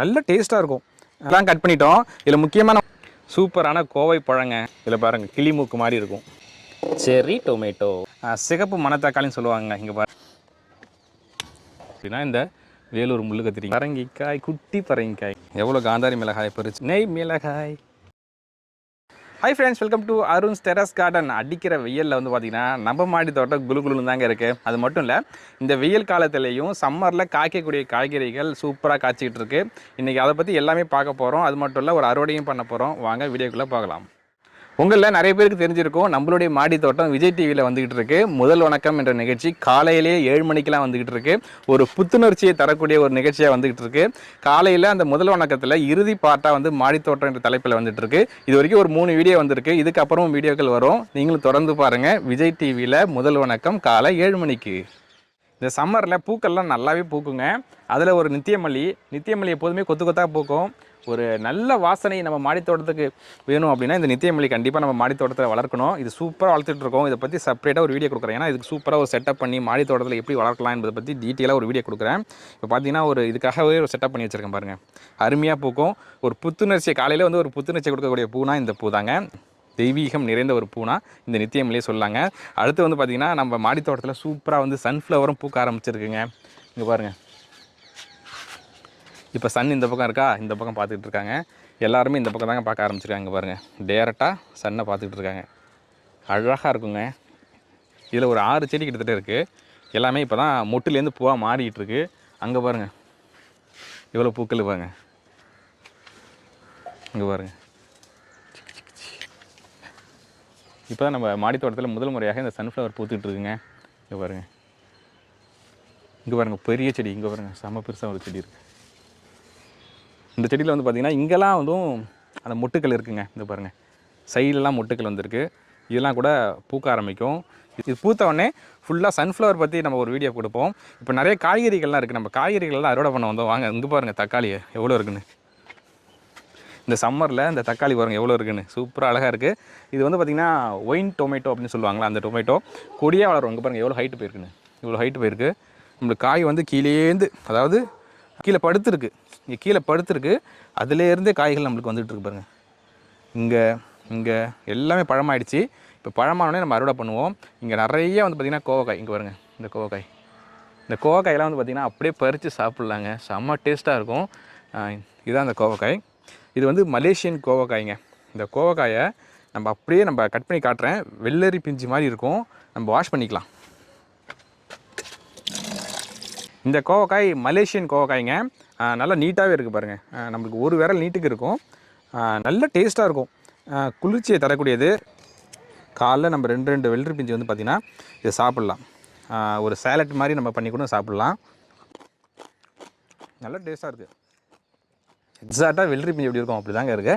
நல்ல டேஸ்ட்டாக இருக்கும். எல்லாம் கட் பண்ணிட்டோம். இதில் முக்கியமான சூப்பரான கோவை பழங்க. இதில் பாருங்கள் கிளி மூக்கு மாதிரி இருக்கும். செரி டொமேட்டோ சிகப்பு மணத்தக்காளின்னு சொல்லுவாங்க இங்கே பாரு. அப்படின்னா இந்த வேலூர் முள்ளு கத்திரி பரங்கிக்காய் குட்டி பரங்கிக்காய். எவ்வளோ காந்தாரி மிளகாய் பறிச்சு நெய் மிளகாய். Hi friends welcome to Arun's terrace garden அடிக்கிற வெயிலில் வந்து பார்த்திங்கன்னா நம்ம மாடி தோட்டம் குளு குளுன்னு தாங்க இருக்குது அது மட்டும் இல்லை இந்த வெயில் காலத்துலேயும் சம்மரில் காய்க்கக்கூடிய காய்கறிகள் சூப்பராக காய்ச்சிக்கிட்டு இருக்குது இன்றைக்கி அதை பற்றி எல்லாமே பார்க்க போகிறோம் அது மட்டும் இல்லை ஒரு அறுவடையும் பண்ண போகிறோம் வாங்க வீடியோக்குள்ளே பார்க்கலாம் உங்களில் நிறைய பேருக்கு தெரிஞ்சிருக்கும். நம்மளுடைய மாடி தோட்டம் விஜய் டிவியில் வந்துகிட்டு இருக்கு. முதல் வணக்கம் என்ற நிகழ்ச்சி காலையிலேயே ஏழு மணிக்கெலாம் வந்துகிட்டு இருக்கு. ஒரு புத்துணர்ச்சியை தரக்கூடிய ஒரு நிகழ்ச்சியாக வந்துகிட்டு இருக்கு. காலையில் அந்த முதல் வணக்கத்தில் இறுதி பாட்டாக வந்து மாடி தோட்டம் என்ற தலைப்பில் வந்துட்டு இருக்கு. இது வரைக்கும் ஒரு மூணு வீடியோ வந்திருக்கு. இதுக்கப்புறமும் வீடியோக்கள் வரும். நீங்களும் தொடர்ந்து பாருங்கள் விஜய் டிவியில் முதல் வணக்கம் காலை ஏழு மணிக்கு. இந்த சம்மரில் பூக்கள்லாம் நல்லாவே பூக்குங்க. அதில் ஒரு நித்தியமல்லி நித்தியமல்லி எப்போதுமே கொத்து கொத்தாக பூக்கும். ஒரு நல்ல வாசனை நம்ம மாடித்தோட்டத்துக்கு வேணும் அப்படின்னா இந்த நித்தியமல்லி கண்டிப்பாக நம்ம மாடித்தோட்டத்தில் வளர்க்கணும். இது சூப்பராக வளர்த்துட்டு இருக்கோம். இதை பற்றி செப்பரேட்டாக ஒரு வீடியோ கொடுக்குறேன். ஏன்னா இதுக்கு சூப்பராக ஒரு செட்டப் பண்ணி மாடி தோட்டத்தில் எப்படி வளர்க்கலாம் என்பதை பற்றி டீட்டெயிலாக ஒரு வீடியோ கொடுக்குறேன். இப்போ பார்த்தீங்கன்னா ஒரு இதுக்காகவே ஒரு செட்டப் பண்ணி வச்சுருக்கேன் பாருங்கள் அருமையாக பூக்கும். ஒரு புத்துணர்ச்சியை காலையில் வந்து ஒரு புத்துணர்ச்சி கொடுக்கக்கூடிய பூனா இந்த பூ தாங்க. தெய்வீகம் நிறைந்த ஒரு பூனா இந்த நித்தியம்லேயே சொல்லாங்க. அடுத்து வந்து பார்த்திங்கன்னா நம்ம மாடி தோட்டத்தில் சூப்பராக வந்து சன்ஃப்ளவரும் பூக்க ஆரம்பிச்சிருக்குங்க. இங்கே பாருங்கள் இப்போ சன் இந்த பக்கம் இருக்கா? இந்த பக்கம் பார்த்துக்கிட்டு இருக்காங்க. எல்லாருமே இந்த பக்கம் தாங்க பார்க்க ஆரம்பிச்சிருக்காங்க. இங்க பாருங்கள் டேரெக்டாக சன்னை பார்த்துக்கிட்டு இருக்காங்க. அழகாக இருக்குங்க. இதில் ஒரு ஆறு செடி கிட்டத்தட்ட இருக்குது எல்லாமே இப்போ தான் மொட்டுலேருந்து பூவாக மாறிக்கிட்டு இருக்கு. அங்கே பாருங்கள் இவ்வளோ பூக்கள் பாருங்க. இங்கே பாருங்கள் இப்போ தான் நம்ம மாடி தோட்டத்தில் முதல் முறையாக இந்த சன்ஃப்ளவர் பூத்துக்கிட்டு இருக்குங்க இங்கே பாருங்கள் இங்கே பாருங்க பெரிய செடி. இங்கே பாருங்க செம பெருசாக ஒரு செடி இருக்குது இந்த செடியில் வந்து பார்த்திங்கன்னா இங்கெல்லாம் வந்து அந்த மொட்டுக்கள் இருக்குங்க. இந்த பாருங்கள் சைட்லலாம் மொட்டுக்கள் வந்திருக்கு. இதெல்லாம் கூட பூக்க ஆரம்பிக்கும். இது பூத்த உடனே ஃபுல்லாக சன்ஃப்ளவர் பற்றி நம்ம ஒரு வீடியோ கொடுப்போம். இப்போ நிறைய காய்கறிகள்லாம் இருக்குது நம்ம காய்கறிகள்லாம் அறுவடை பண்ண வந்தோம். வாங்க இங்கே பாருங்கள் தக்காளி எவ்வளோ இருக்குன்னு. இந்த சம்மரில் இந்த தக்காளி பாருங்க எவ்வளோ இருக்குன்னு. சூப்பராக அழகாக இருக்குது இது வந்து பார்த்திங்கன்னா ஒயின் டொமேட்டோ அப்படின்னு சொல்லுவாங்களா அந்த டொமேட்டோ கொடியாக வளரும். இங்கே பாருங்கள் எவ்வளோ ஹைட்டு போயிருக்குன்னு இவ்வளோ ஹைட்டு போயிருக்கு. நம்மளுக்கு காய் வந்து கீழேந்து அதாவது கீழே படுத்துருக்கு. இங்கே கீழே படுத்துருக்கு. அதுலேருந்தே காய்கள் நம்மளுக்கு வந்துகிட்ருக்கு பாருங்கள் இங்கே இங்கே எல்லாமே பழமாயிடுச்சு. இப்போ பழமானோடனே நம்ம அறுவடை பண்ணுவோம். இங்கே நிறைய வந்து பார்த்திங்கன்னா கோவக்காய். இங்கே பாருங்கள் இந்த கோவக்காய். இந்த கோவக்காயெல்லாம் வந்து பார்த்திங்கன்னா அப்படியே பறித்து சாப்பிட்லாங்க. செம்ம டேஸ்ட்டாக இருக்கும். இதுதான் அந்த கோவக்காய். இது வந்து மலேசியன் கோவக்காய்ங்க. இந்த கோவக்காயை நம்ம அப்படியே நம்ம கட் பண்ணி காட்டுறேன். வெள்ளரி பிஞ்சு மாதிரி இருக்கும். நம்ம வாஷ் பண்ணிக்கலாம். இந்த கோவக்காய் மலேசியன் கோவக்காய்ங்க. நல்லா நீட்டாகவே இருக்குது பாருங்கள் நம்மளுக்கு ஒரு விரல் நீட்டுக்கு இருக்கும். நல்ல டேஸ்ட்டாக இருக்கும். குளிர்ச்சியை தரக்கூடியது. காலைல நம்ம ரெண்டு ரெண்டு வெள்ளரி பிஞ்சு வந்து பார்த்திங்கன்னா இதை சாப்பிட்லாம். ஒரு சேலட் மாதிரி நம்ம பண்ணி கூட சாப்பிட்லாம். நல்ல டேஸ்ட்டாக இருக்குது எக்ஸாக்டாக வெள்ளரி பிஞ்சு எப்படி இருக்கும் அப்படி தாங்க இருக்குது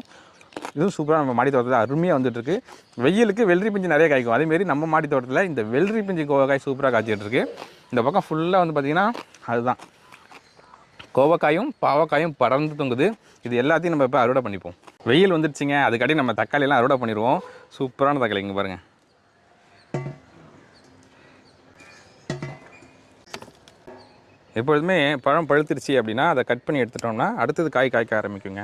இதுவும் சூப்பராக நம்ம மாடி தோட்டத்தில் அருமையாக வந்துட்டுருக்கு. வெயிலுக்கு வெள்ளரி பிஞ்சு நிறைய காய்க்கும். அதேமாரி நம்ம மாடி தோட்டத்தில் இந்த வெள்ளரி பிஞ்சு கோவக்காய் சூப்பராக காய்ச்சிட்டு இந்த பக்கம் ஃபுல்லாக வந்து பார்த்திங்கன்னா அதுதான். கோவக்காயும் பாவக்காயும் பறந்து தொங்குது. இது எல்லாத்தையும் நம்ம இப்போ அறுவடை பண்ணிப்போம். வெயில் வந்துடுச்சிங்க அதுக்காட்டி நம்ம தக்காளியெல்லாம் அறுவடை பண்ணிடுவோம் சூப்பரான தக்காளி இங்கே பாருங்கள் எப்பொழுதுமே பழம் பழுத்துருச்சு அப்படின்னா அதை கட் பண்ணி எடுத்துட்டோம்னா அடுத்தது காய் காய்க்க ஆரம்பிக்குங்க.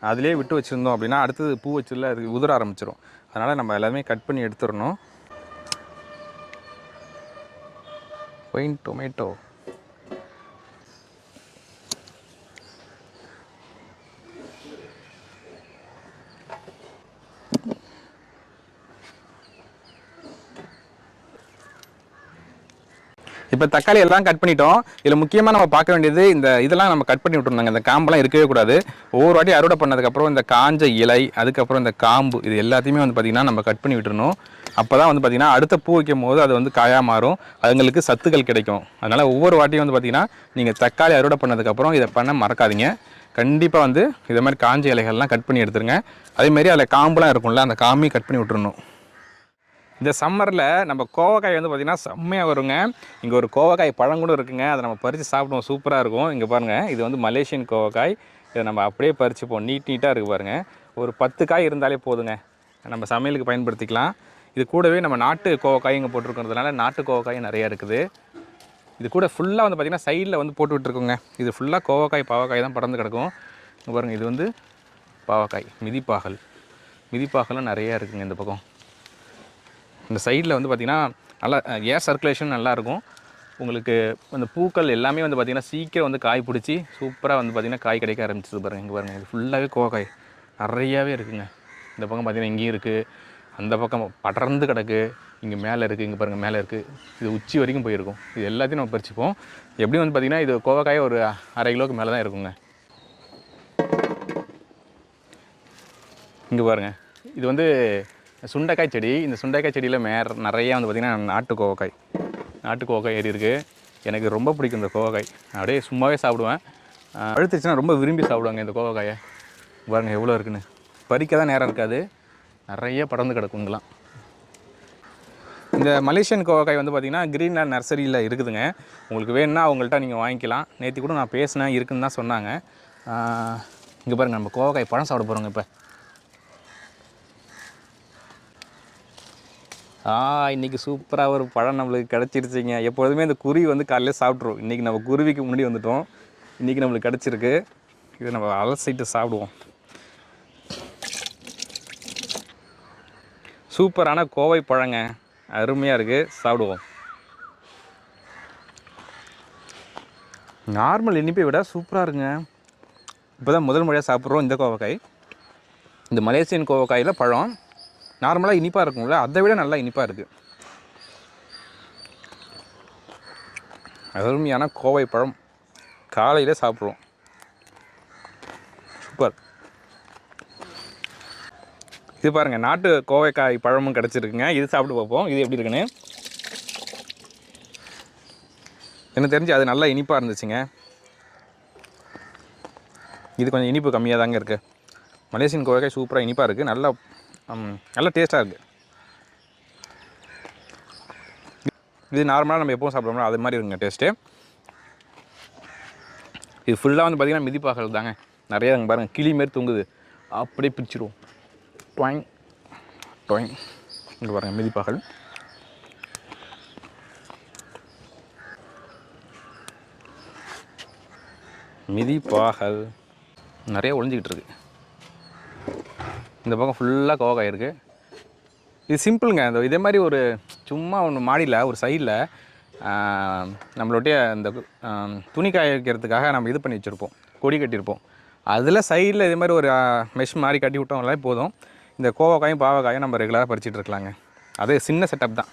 அதிலே விட்டு வச்சுருந்தோம் அப்படின்னா அடுத்தது பூ வச்சுல அது உதிர ஆரம்பிச்சிடும் அதனால் நம்ம எல்லாமே கட் பண்ணி எடுத்துடணும். ஒயின் டொமேட்டோ இப்போ தக்காளி எல்லாம் கட் பண்ணிட்டோம். இதில் முக்கியமாக நம்ம பார்க்க வேண்டியது இந்த இதெல்லாம் நம்ம கட் பண்ணி விட்டுருந்தாங்க இந்த காம்பெல்லாம் இருக்கவே கூடாது. ஒவ்வொரு வாட்டி அறுவடை பண்ணதுக்கப்புறம் இந்த காஞ்ச இலை அதுக்கப்புறம் இந்த காம்பு இது எல்லாத்தையுமே வந்து பார்த்திங்கன்னா நம்ம கட் பண்ணி விட்டுருணும் அப்போ தான் வந்து பார்த்திங்கன்னா அடுத்த பூ வைக்கும் போது அது வந்து காயாக மாறும். அதுங்களுக்கு சத்துக்கள் கிடைக்கும். அதனால் ஒவ்வொரு வாட்டியும் வந்து பார்த்திங்கன்னா நீங்கள் தக்காளி அறுவடை பண்ணதுக்கப்புறம் இதை பண்ண மறக்காதீங்க. கண்டிப்பாக வந்து இதை மாதிரி காஞ்ச இலைகள்லாம் கட் பண்ணி எடுத்துருங்க. அதேமாரி அதில் காம்புலாம் இருக்கும்ல அந்த காம்பையும் கட் பண்ணி விட்டுருணும் இந்த சம்மரில் நம்ம கோவக்காய் வந்து பார்த்திங்கன்னா செம்மையாக வருங்க. இங்கே ஒரு கோவக்காய் பழம் கூட இருக்குங்க. அதை நம்ம பறித்து சாப்பிடுவோம். சூப்பராக இருக்கும். இங்கே பாருங்கள் இது வந்து மலேசியன் கோவக்காய். இதை நம்ம அப்படியே பறிச்சுப்போம். நீட் நீட்டாக இருக்குது பாருங்கள் ஒரு பத்து காய் இருந்தாலே போதுங்க. நம்ம சமையலுக்கு பயன்படுத்திக்கலாம். இது கூடவே நம்ம நாட்டு கோவக்காய் இங்கே போட்டிருக்கிறதுனால நாட்டு கோவக்காய் நிறையா இருக்குது. இது கூட ஃபுல்லாக வந்து பார்த்திங்கன்னா சைடில் வந்து போட்டு விட்டுருக்கோங்க இது ஃபுல்லாக கோவக்காய் பாவக்காய் தான் பறந்து கிடக்கும். பாருங்கள் இது வந்து பாவக்காய். மிதிப்பாகல். மிதிப்பாகலாம் நிறையா இருக்குங்க இந்த பக்கம். இந்த சைடில் வந்து பார்த்திங்கன்னா நல்லா ஏர் சர்க்குலேஷன் நல்லாயிருக்கும் உங்களுக்கு அந்த பூக்கள் எல்லாமே வந்து பார்த்திங்கன்னா சீக்கிரம் வந்து காய் பிடிச்சி சூப்பராக வந்து பார்த்திங்கன்னா காய் கிடைக்க ஆரம்பிச்சிது பாருங்கள் இங்கே பாருங்கள் இது ஃபுல்லாகவே கோக்காய் நிறையாவே இருக்குங்க. இந்த பக்கம் பார்த்திங்கன்னா இங்கேயும் இருக்குது அந்த பக்கம் படர்ந்து கிடக்கு. இங்கே மேலே இருக்குது இங்கே பாருங்கள் மேலே இருக்குது இது உச்சி வரைக்கும் போயிருக்கும். இது எல்லாத்தையும் நம்ம பறிச்சுப்போம். எப்படியும் வந்து பார்த்திங்கன்னா இது கோவக்காய் ஒரு அரை கிலோவுக்கு மேலே தான் இருக்குங்க. இங்கே பாருங்கள் இது வந்து சுண்டைக்காய் செடி இந்த சுண்டைக்காய் செடியில் மேற நிறையா வந்து பார்த்திங்கன்னா நாட்டு கோவக்காய். நாட்டு கோவக்காய் ஏறி இருக்குது எனக்கு ரொம்ப பிடிக்கும் இந்த கோவக்காய். அப்படியே சும்மாவே சாப்பிடுவேன். அழுத்துச்சுன்னா ரொம்ப விரும்பி சாப்பிடுவாங்க இந்த கோவக்காயை. பாருங்கள் எவ்வளோ இருக்குன்னு. பறிக்க தான் நேரம் இருக்காது. நிறைய படர்ந்து கிடக்குங்களாம் இந்த மலேசியன் கோவக்காய் வந்து பார்த்திங்கன்னா கிரீன்லேண்ட் நர்சரியில் இருக்குதுங்க. உங்களுக்கு வேணும்னா அவங்கள்ட்ட நீங்கள் வாங்கிக்கலாம். நேற்று கூட நான் பேசினேன் இருக்குன்னு தான் சொன்னாங்க. இங்கே பாருங்கள் நம்ம கோவக்காய் பழம் சாப்பிட போகிறோங்க இப்போ. ஆ இன்றைக்கி சூப்பராக ஒரு பழம் நம்மளுக்கு கிடச்சிருச்சிங்க. எப்பொழுதுமே இந்த குருவி வந்து காலையில் சாப்பிட்ருவோம் இன்றைக்கி நம்ம குருவிக்கு முன்னாடி வந்துட்டோம். இன்றைக்கி நம்மளுக்கு கிடச்சிருக்கு. இதை நம்ம அலசிட்டு சாப்பிடுவோம். சூப்பரான கோவை பழங்க. அருமையாக இருக்குது சாப்பிடுவோம். நார்மல் இனிப்பை விட சூப்பராக இருங்க இப்போ தான் முதல் முறையாக சாப்பிட்றோம் இந்த கோவக்காய். இந்த மலேசியன் கோவக்காயில் பழம். நார்மலாக இனிப்பாக இருக்கும்ல அதை விட நல்லா இனிப்பாக இருக்குது அருமையான கோவை பழம். காலையில் சாப்பிட்றோம். சூப்பர். இது பாருங்கள் நாட்டு கோவைக்காய் பழமும் கிடச்சிருக்குங்க. இது சாப்பிட்டு பார்ப்போம். இது எப்படி இருக்குன்னு? எனக்கு தெரிஞ்சு அது நல்லா இனிப்பாக இருந்துச்சுங்க. இது கொஞ்சம் இனிப்பு கம்மியாக தாங்க இருக்குது மலேசியன் கோவைக்காய் சூப்பராக இனிப்பாக இருக்குது நல்லா நல்லா டேஸ்ட்டாக இருக்குது இது நார்மலாக நம்ம எப்பவும் சாப்பிட்றோம்ல அது மாதிரி இருக்குங்க டேஸ்ட்டு இது ஃபுல்லாக வந்து பார்த்திங்கன்னா மிதிப்பாகல் தாங்க. நிறையா அங்கே பாருங்கள் கிளி மாரி தொங்குது. அப்படியே பிரிச்சிருவோம். டொயங் டொயங் இங்கே பாருங்கள் மிதிப்பாகல். மிதிப்பாகல். நிறைய ஒளிஞ்சிக்கிட்டு இருக்கு. இந்த பக்கம் ஃபுல்லாக கோவக்காய் இருக்குது இது சிம்பிளுங்க இந்த இதே மாதிரி ஒரு சும்மா ஒன்று மாடியில் ஒரு சைடில் நம்மளுடைய இந்த துணி காய வைக்கிறதுக்காக நம்ம இது பண்ணி வச்சுருப்போம். கொடி கட்டியிருப்போம். அதில் சைடில் இதே மாதிரி ஒரு மெஷ் மாதிரி கட்டி விட்டோம்னாலே போதும். இந்த கோவக்காயும் பாவக்காயும் நம்ம ரெகுலராக பறிச்சிட்டு இருக்கலாங்க. அது சின்ன செட்டப் தான்.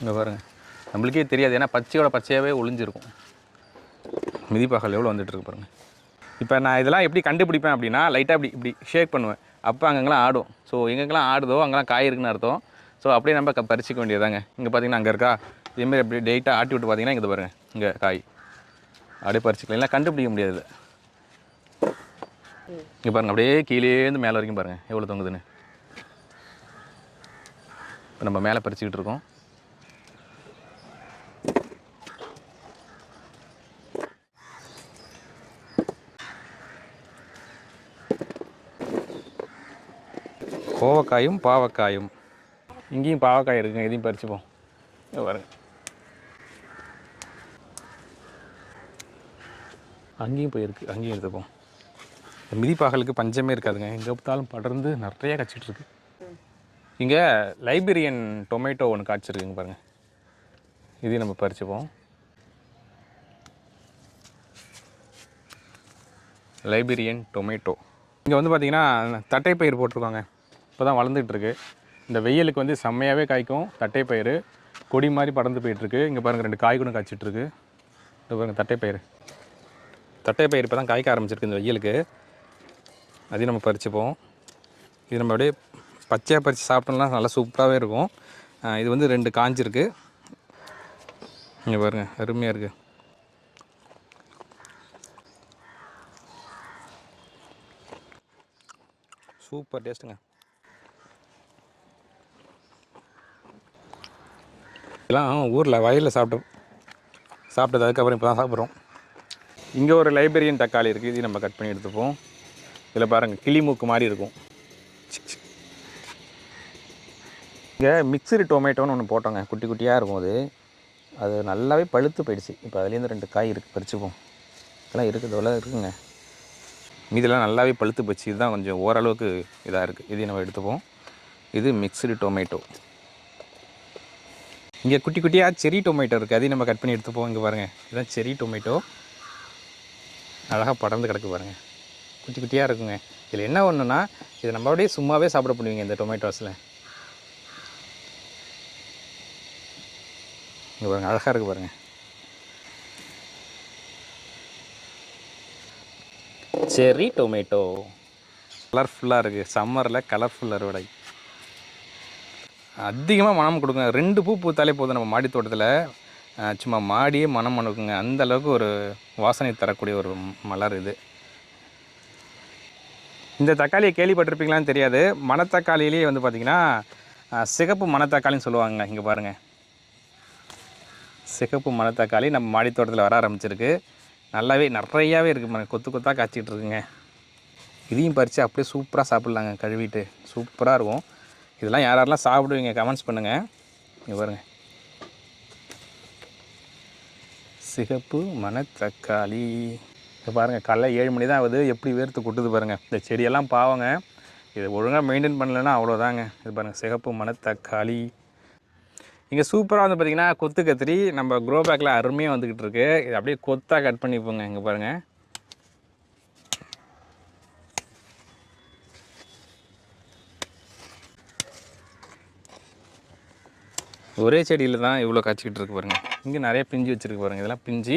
இங்கே பாருங்கள் நம்மளுக்கே தெரியாது. ஏன்னா பச்சையோட பச்சையாகவே ஒளிஞ்சிருக்கும். மிதிப்பாகல் எவ்வளோ வந்துட்டுருக்கு பாருங்கள் இப்போ நான் இதெல்லாம் எப்படி கண்டுபிடிப்பேன் அப்படின்னா லைட்டாக இப்படி இப்படி ஷேக் பண்ணுவேன். அப்போ அங்கங்கெல்லாம் ஆடும். ஸோ எங்கெங்கெல்லாம் ஆடுதோ அங்கெல்லாம் காய் இருக்குன்னு அர்த்தம். ஸோ அப்படியே நம்ம க- பறிச்சுக்க வேண்டியதாங்க இங்கே பார்த்தீங்கன்னா அங்கே இருக்கா? இதேமாரி அப்படி டேட்டாக ஆட்டி விட்டு பார்த்தீங்கன்னா இங்கே பாருங்கள் இங்கே காய். அப்படியே பறிச்சிக்கலாம். இல்லை கண்டுபிடிக்க முடியாது இதை. இங்கே பாருங்கள் அப்படியே கீழேருந்து மேலே வரைக்கும் பாருங்கள் எவ்வளோ தொங்குதுன்னு. இப்போ நம்ம மேலே பறிச்சுக்கிட்டு இருக்கோம். கோவக்காயும் பாவக்காயும். இங்கேயும் பாவக்காய் இருக்குங்க. இதையும் பறிச்சுப்போம். பாருங்க. அங்கேயும் போயிருக்கு அங்கேயும் எடுத்துப்போம். இந்த மிதிப்பாகலுக்கு பஞ்சமே இருக்காதுங்க. எங்கே பார்த்தாலும் படர்ந்து நிறைய கச்சிட்டு இருக்கு. இங்கே லைப்ரரியன் டொமேட்டோ ஒன்று காய்ச்சிருக்குங்க பாருங்கள் இதையும் நம்ம பறிச்சுப்போம். Librarian tomato. இங்கே வந்து பார்த்தீங்கன்னா தட்டைப்பயிர் போட்டிருக்காங்க. இப்போ தான் வளர்ந்துட்டுருக்கு இந்த வெயிலுக்கு வந்து செம்மையாகவே காய்க்கும். தட்டைப்பயிறு கொடி மாதிரி படர்ந்து போயிட்டுருக்கு. இங்கே பாருங்கள் ரெண்டு காய் கூட காய்ச்சிட்ருக்கு இந்த பாருங்கள் தட்டைப்பயிறு. தட்டைப்பயிறு இப்போ தான் காய்க்க ஆரம்பிச்சிருக்கு இந்த வெயிலுக்கு. அதையும் நம்ம பறிச்சுப்போம். இது நம்ம அப்படியே பச்சையாக பறித்து சாப்பிட்டோம்னா நல்லா சூப்பராகவே இருக்கும். இது வந்து ரெண்டு காஞ்சிருக்கு. இங்கே பாருங்கள் அருமையாக இருக்குது சூப்பர் டேஸ்ட்டுங்க. இதெல்லாம் ஊரில் வயலில் சாப்பிட்டோம் சாப்பிட்டது அதுக்கப்புறம் இப்போ தான் சாப்பிட்றோம். இங்கே ஒரு லைப்ரரியன் தக்காளி இருக்குது இதையும் நம்ம கட் பண்ணி எடுத்துப்போம். இதில் பாருங்கள் கிளி மூக்கு மாதிரி இருக்கும். இங்கே மிக்சடு டொமேட்டோன்னு ஒன்று போட்டோங்க குட்டி குட்டியாக இருக்கும் அது. அது நல்லாவே பழுத்து போயிடுச்சு. இப்போ அதுலேருந்து ரெண்டு காய் இருக்குது பறிச்சுப்போம். இதெல்லாம் இருக்குது இதெல்லாம் இருக்குங்க. மீதெல்லாம் நல்லாவே பழுத்து போச்சு. இதுதான் கொஞ்சம் ஓரளவுக்கு இதாக இருக்குது இதையும் நம்ம எடுத்துப்போம். இது மிக்சடு டொமேட்டோ இங்கே குட்டி குட்டியாக செரி டொமேட்டோ இருக்குது அதையும் நம்ம கட் பண்ணி எடுத்துப்போம் இங்கே பாருங்கள் இதுதான் செரி டொமேட்டோ. அழகாக படர்ந்து கிடக்கு பாருங்கள் குட்டி குட்டியாக இருக்குங்க. இதில் என்ன ஒன்றுனா இதை நம்ம அப்படியே சும்மாவே சாப்பிட பண்ணுவீங்க இந்த டொமேட்டோஸில். இங்கே பாருங்கள் அழகாக இருக்குது பாருங்கள் செரி டொமேட்டோ. கலர்ஃபுல்லாக இருக்குது சம்மரில் கலர்ஃபுல் அறுவடை. அதிகமாக மனம் கொடுங்க ரெண்டு பூ பூத்தாலே போதும் நம்ம மாடி தோட்டத்தில். சும்மா மாடியே மனம் மணக்குங்க. அந்த அளவுக்கு ஒரு வாசனை தரக்கூடிய ஒரு மலர் இது. இந்த தக்காளியை கேள்விப்பட்டிருப்பீங்களான்னு தெரியாது. மணத்தக்காளியிலேயே வந்து பார்த்திங்கன்னா சிகப்பு மணத்தக்காளின்னு சொல்லுவாங்க இங்கே பாருங்கள் சிகப்பு மணத்தக்காளி நம்ம மாடி தோட்டத்தில் வர ஆரம்பிச்சிருக்கு. நல்லாவே நிறையாவே இருக்குது கொத்து கொத்தாக காய்ச்சிட்டு இருக்குங்க. இதையும் பறித்து அப்படியே சூப்பராக சாப்பிட்லாங்க. கழுவிட்டு. சூப்பராக இருக்கும். இதெல்லாம் யார் யாரெல்லாம் சாப்பிடுவீங்க? கமெண்ட்ஸ் பண்ணுங்கள் இங்கே பாருங்கள் சிகப்பு மணத்தக்காளி. இப்போ பாருங்கள் காலைல ஏழு மணி தான் ஆகுது. எப்படி வேர்த்து கொட்டுது பாருங்கள் இந்த செடியெல்லாம் பாவங்க. இதை ஒழுங்காக மெயின்டைன் பண்ணலைன்னா அவ்வளோதாங்க. இது பாருங்கள் சிகப்பு மணத்தக்காளி. இங்கே சூப்பராக வந்து பார்த்திங்கன்னா கொத்து கத்திரி. நம்ம க்ரோ பேக்கில் அருமையாக வந்துக்கிட்டு இருக்குது இது அப்படியே கொத்தாக கட் பண்ணிப்போங்க இங்கே பாருங்கள் ஒரே செடியில் தான் இவ்வளோ காய்ச்சிக்கிட்டு இருக்கு பாருங்கள் இங்கே நிறைய பிஞ்சு வச்சுருக்கு பாருங்கள் இதெல்லாம் பிஞ்சு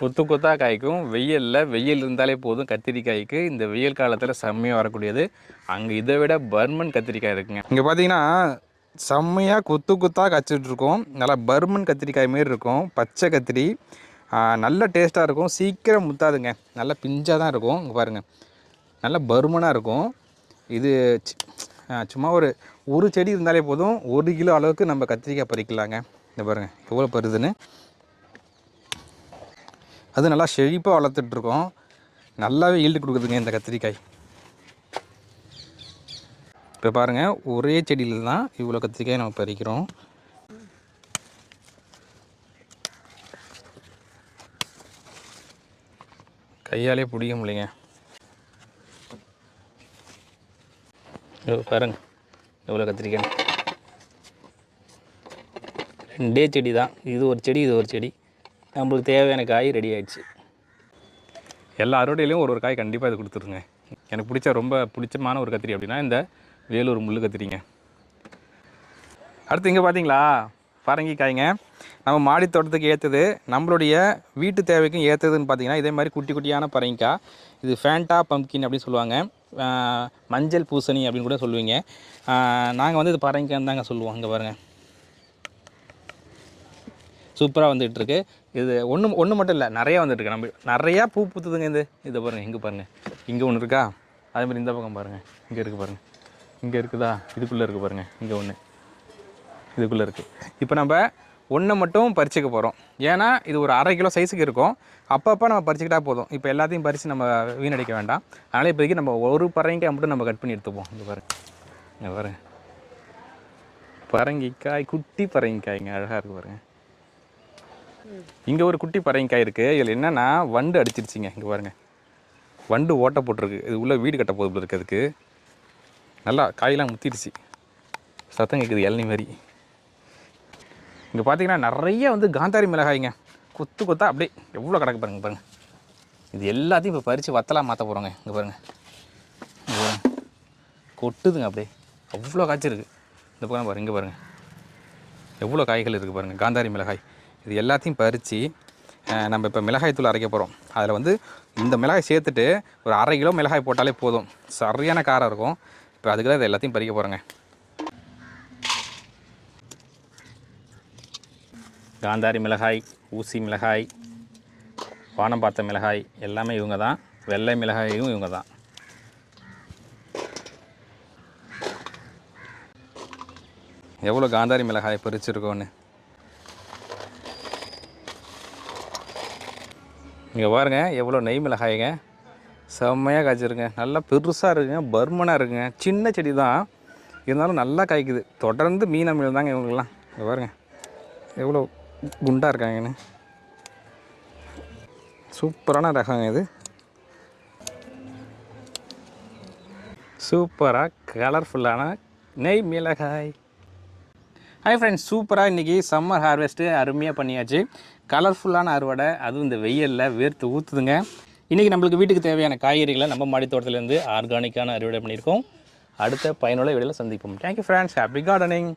கொத்து கொத்தாக காய்க்கும். வெயிலில் வெயில் இருந்தாலே போதும் கத்திரிக்காய்க்கு. இந்த வெயில் காலத்தில் செம்மையாக வரக்கூடியது. அங்கே இதை விட பர்மன் கத்திரிக்காய் இருக்குங்க. இங்கே பார்த்தீங்கன்னா செம்மையாக கொத்து கொத்தாக காய்ச்சிட்டு இருக்கோம். நல்லா பர்மன் கத்திரிக்காய் மாரி இருக்கும். பச்சை கத்திரி நல்ல டேஸ்ட்டாக இருக்கும். சீக்கிரம் முத்தாதுங்க. நல்லா பிஞ்சாக தான் இருக்கும். இங்கே பாருங்கள் நல்லா பருமனாக இருக்கும். இது சும்மா ஒரு ஒரு செடி இருந்தாலே போதும் ஒரு கிலோ அளவுக்கு நம்ம கத்திரிக்காய் பறிக்கலாங்க. இந்த பாருங்கள் எவ்வளோ பருதுன்னு அது நல்லா செழிப்பாக வளர்த்துட்ருக்கோம். நல்லாவே ஈல்டு கொடுக்குதுங்க இந்த கத்திரிக்காய். இப்போ பாருங்கள் ஒரே செடியில் தான் இவ்வளோ கத்திரிக்காய் நம்ம பறிக்கிறோம். கையாலே பிடிக்க முடியலைங்க. பாருங்கள் எவ்வளோ கத்திரிக்காய்? ரெண்டே செடி தான். இது ஒரு செடி இது ஒரு செடி. நம்மளுக்கு தேவையான காய் ரெடி ஆகிடுச்சு எல்லா அறுவடையிலையும் ஒரு ஒரு காய் கண்டிப்பாக இது கொடுத்துருங்க. எனக்கு பிடிச்ச ரொம்ப பிடிச்சமான ஒரு கத்திரி அப்படின்னா இந்த வேலூர் முள்ளு கத்திரிங்க. அடுத்து இங்கே பார்த்தீங்களா பரங்கி காய்ங்க. நம்ம மாடி தோட்டத்துக்கு ஏற்றது நம்மளுடைய வீட்டு தேவைக்கும் ஏற்றதுன்னு பார்த்தீங்கன்னா இதே மாதிரி குட்டி குட்டியான பரங்கிக்காய். இது ஃபேண்டா பம்ப்கின் அப்படின்னு சொல்லுவாங்க. மஞ்சள் பூசணி அப்படின்னு கூட சொல்லுவீங்க. நாங்கள் வந்து இது பரங்கிக்கான்னு தாங்க சொல்லுவோம் அங்கே பாருங்கள் சூப்பராக வந்துகிட்ருக்கு. இது ஒன்று ஒன்று மட்டும் இல்லை நிறையா வந்துட்டுருக்கு நம்ம நிறையா பூ பூத்துதுங்க இது. இதை பாருங்கள் இங்கே பாருங்கள் இங்கே ஒன்று இருக்கா? அதேமாதிரி இந்த பக்கம் பாருங்கள் இங்கே இருக்குது பாருங்கள் இங்கே இருக்குதா? இதுக்குள்ளே இருக்குது பாருங்கள் இங்கே ஒன்று இதுக்குள்ளே இருக்குது இப்போ நம்ம ஒன்றை மட்டும் பறிச்சுக்க போகிறோம் ஏன்னா இது ஒரு அரை கிலோ சைஸுக்கு இருக்கும். அப்பப்போ நம்ம பறிச்சுக்கிட்டா போதும். இப்போ எல்லாத்தையும் பறித்து நம்ம வீணடிக்க வேண்டாம். அதனால் இப்போதைக்கு நம்ம ஒரு பறங்கிக்காய் மட்டும் நம்ம கட் பண்ணி எடுத்துப்போம். இங்கே பாருங்க. இங்கே பாருங்க. பரங்கிக்காய் குட்டி பரங்கிக்காய்ங்க. அழகாக இருக்குது பாருங்க. இங்கே ஒரு குட்டி பரங்கிக்காய் இருக்குது இதில் என்னென்னா வண்டு அடிச்சிருச்சிங்க. இங்கே பாருங்க. வண்டு ஓட்ட போட்டிருக்கு. இது உள்ளே வீடு கட்ட போகுது போல அதுக்கு. நல்லா காயெல்லாம் முத்திடுச்சு. சத்தம் கேட்குது இளநி மாதிரி. இங்கே பார்த்தீங்கன்னா நிறைய வந்து காந்தாரி மிளகாய்ங்க. கொத்து கொத்தா அப்படியே எவ்வளோ கிடக்கு பாருங்க பாருங்க. இது எல்லாத்தையும் இப்போ பறித்து வத்தலாக மாற்ற போகிறோங்க இங்கே பாருங்கள் பாருங்க. கொட்டுதுங்க அப்படியே. அவ்வளோ காய்ச்சிருக்கு இந்த பக்கம் பாருங்க இங்கே பாருங்கள் எவ்வளோ காய்கள் இருக்குது பாருங்கள் காந்தாரி மிளகாய். இது எல்லாத்தையும் பறித்து நம்ம இப்போ மிளகாய் தூள் அரைக்க போகிறோம் அதில் வந்து இந்த மிளகாய் சேர்த்துட்டு ஒரு அரை கிலோ மிளகாய் போட்டாலே போதும். சரியான காரம் இருக்கும். இப்போ அதுக்கு தான் இது எல்லாத்தையும் பறிக்க போகிறோங்க காந்தாரி மிளகாய் ஊசி மிளகாய் வானம் பார்த்த மிளகாய் எல்லாமே இவங்க தான். வெள்ளை மிளகாயும் இவங்க தான். எவ்வளோ காந்தாரி மிளகாய் பறிச்சிருக்கோன்னு இங்கே பாருங்க எவ்வளோ நெய் மிளகாய்ங்க. செம்மையாக காய்ச்சிருங்க நல்லா பெருசாக இருக்குங்க பர்மனாக இருக்குங்க. சின்ன செடி தான். இருந்தாலும் நல்லா காய்க்குது. தொடர்ந்து மீன அமில் தாங்க இவங்கெல்லாம் இங்கே பாருங்கள் எவ்வளோ குண்டாக இருக்காங்கன்னு சூப்பரான ரகங்க இது. சூப்பராக கலர்ஃபுல்லான நெய் மிளகாய். ஹாய் ஃப்ரெண்ட்ஸ் சூப்பராக இன்றைக்கி சம்மர் ஹார்வெஸ்ட்டு அருமையாக பண்ணியாச்சு. கலர்ஃபுல்லான அறுவடை அதுவும் இந்த வெயிலில் வேர்த்து ஊற்றுதுங்க இன்றைக்கி நம்மளுக்கு வீட்டுக்கு தேவையான காய்கறிகளை நம்ம மாடி தோட்டத்துலேருந்து ஆர்கானிக்கான அறுவடை பண்ணியிருக்கோம். அடுத்த பயனுள்ள வீடியோவில் சந்திப்போம். Thank you friends happy gardening